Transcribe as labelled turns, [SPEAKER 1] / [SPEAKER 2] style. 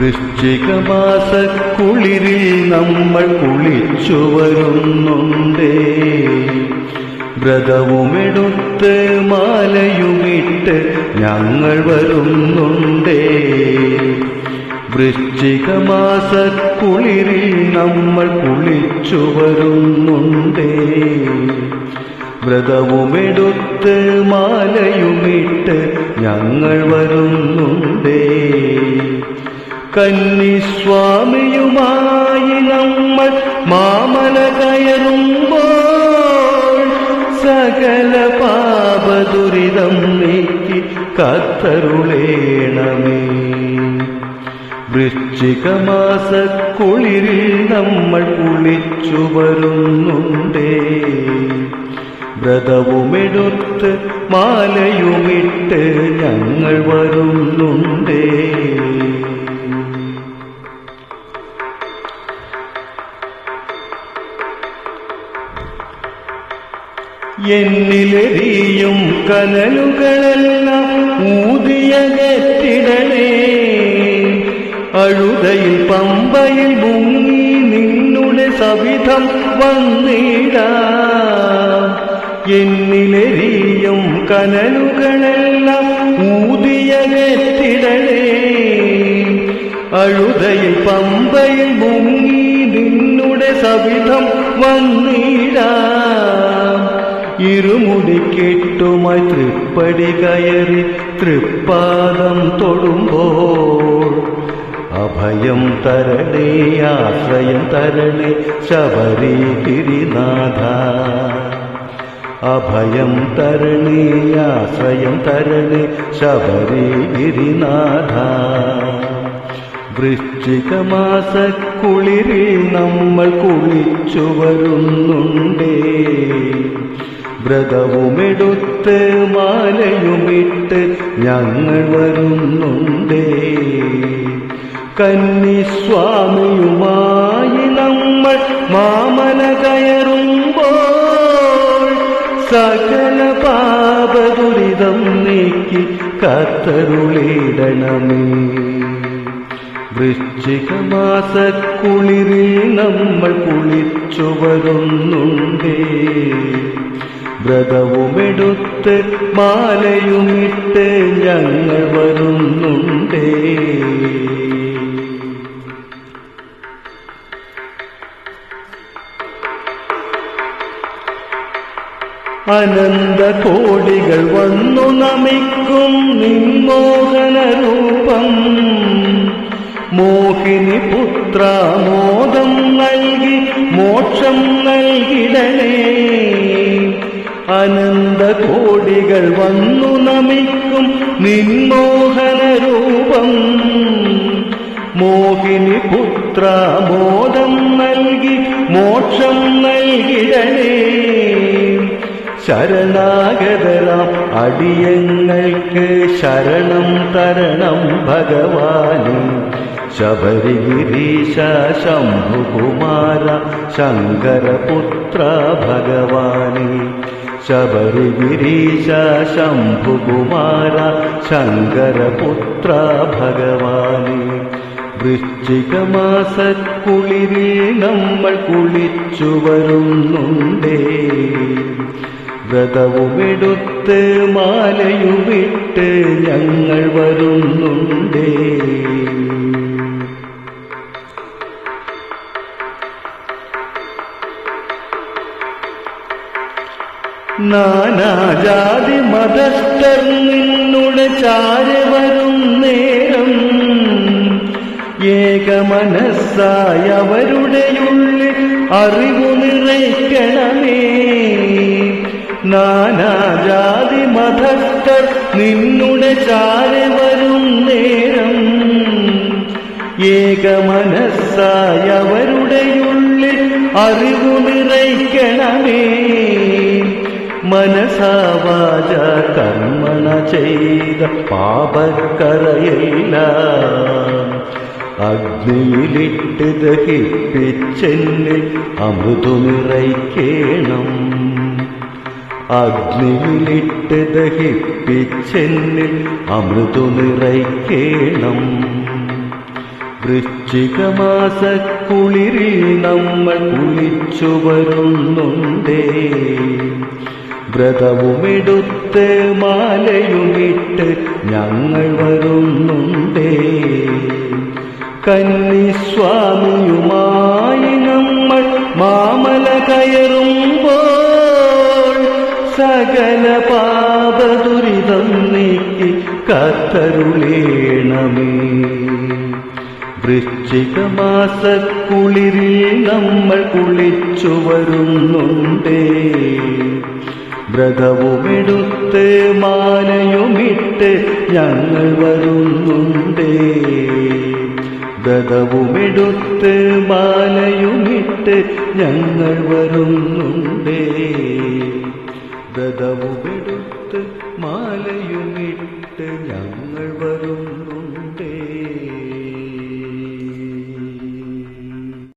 [SPEAKER 1] വൃശ്ചികമാസ കുളിരിൽ നമ്മൾ കുളിച്ചു വരുന്നുണ്ടേ വ്രതവുമെടുത്ത് മാലയുമിട്ട് ഞങ്ങൾ വരുന്നുണ്ടേ. വൃശ്ചികമാസ കുളിരിൽ നമ്മൾ കുളിച്ചു വരുന്നുണ്ടേ വ്രതവുമെടുത്ത് മാലയുമിട്ട് ഞങ്ങൾ വരുന്നുണ്ടേ. കന്നിസ്വാമിയുമായി നമ്മൾ മാമല കയറുമ്പോൾ സകല പാപദുരിതം നീക്കി കത്തരുളേണമേ വൃശ്ചികമാസക്കുളിരിൽ നമ്മൾ കുളിച്ചു വരുന്നുണ്ടേ വ്രതവുമെടുത്ത് മാലയുമിട്ട് ഞങ്ങൾ വരുന്നുണ്ടേ. എന്നിലെറിയും കനലുകളെല്ലാം ഊതിയ കെട്ടിടണേ അഴുതയിൽ പമ്പയിൽ മുങ്ങി നിന്നുടെ സവിധം വന്നിട. എന്നിലെറിയും കനലുകളെല്ലാം ഊതിയ കെട്ടിടണേ അഴുതയിൽ പമ്പയിൽ മുങ്ങി നിന്നുടെ സവിധം വന്നിടാം. ഇരുമുടി കെട്ടുമായി തൃപ്പടി കയറി തൃപ്പാദം തൊടുമ്പോൾ അഭയം തരണേ ആശ്രയം തരണേ ശബരി അഭയം തരണേ ആശ്രയം തരണേ ശബരി ഗിരിനാഥ. വൃശ്ചികമാസ കുളിരിൽ നമ്മൾ കുളിച്ചു വരുന്നുണ്ടേ. വ്രതവുമെടുത്ത് മാലയുമിട്ട് ഞങ്ങൾ വരുന്നുണ്ടേ. കന്നിസ്വാമിയുമായി നമ്മൾ മാമല കയറുമ്പോൾ സകല പാപദുരിതം നീക്കി കത്തരുളിടണമേ വൃശ്ചികമാസ കുളിരിൽ നമ്മൾ കുളിച്ചു വരുന്നുണ്ടേ വ്രതവുമെടുത്ത് മാലയുമിട്ട് ഞങ്ങൾ വരുന്നുണ്ടേ. അനന്ത കോടികൾ വന്നു നമിക്കും നിൻമോഹന രൂപം മോഹിനി പുത്ര മോദം നൽകി മോക്ഷം നൽകിടണേ അനന്ത കോടികൾ വന്നു നമിക്കും നിന്മോഹന രൂപം. മോഹിനി പുത്ര ബോധം നൽകി മോക്ഷം നൽകിടണേ ശരണാഗതരാം അടിയങ്ങൾക്ക് ശരണം തരണം ഭഗവാന്. ശബരിഗിരീശ ശംഭുകുമാര ശങ്കരപുത്ര ഭഗവാന് ശബരിഗിരീശ ശംഭുകുമാര ശങ്കരപുത്ര ഭഗവാന് വൃശ്ചികമാസക്കുളിരിൽ നമ്മൾ കുളിച്ചു വരുന്നുണ്ടേ. വ്രതവുമെടുത്ത് മാലയുമിട്ട് ഞങ്ങൾ വരുന്നുണ്ടേ. നാനാജാതി മതസ്ഥർ നിന്നുടെ ചാരി വരും നേരം. ഏകമനസ്സായ അവരുടെയുള്ളിൽ അറിവു നിറയ്ക്കണമേ. നാനാജാതി മതസ്ഥർ നിന്നുടെ ചാരി വരും നേരം. ഏകമനസ്സായ അവരുടെയുള്ളിൽ അറിവു നിറയ്ക്കണമേ. മനസാവാച കർമ്മണ ചെയ്ത പാപക്കറയില്ല അഗ്നിയിലിട്ട് ദഹിപ്പിച്ചെന്നിൽ അമൃതുനിറയ്ക്കേണം അഗ്നിയിലിട്ട് ദഹിപ്പിച്ചെന്നിൽ അമൃതുനിറയ്ക്കേണം വൃശ്ചികമാസക്കുളിരിൽ നമ്മൾ കുളിച്ചു വരുന്നുണ്ടേ വ്രതവുമെടുത്ത് മാലയുമിട്ട് ഞങ്ങൾ വരുന്നുണ്ടേ. കന്നിസ്വാമിയുമായി നമ്മൾ മാമല കയറുമ്പോൾ സകല പാപദുരിതം നീക്കി കത്തരുളേണമേ വൃശ്ചികമാസക്കുളിരിൽ നമ്മൾ കുളിച്ചു വരുന്നുണ്ടേ. വ്രതവുമെടുത്ത് മാലയുമിട്ട് ഞങ്ങൾ വരുന്നുണ്ടേ. വ്രതവുമെടുത്ത് മാലയുമിട്ട് ഞങ്ങൾ വരുന്നുണ്ടേ.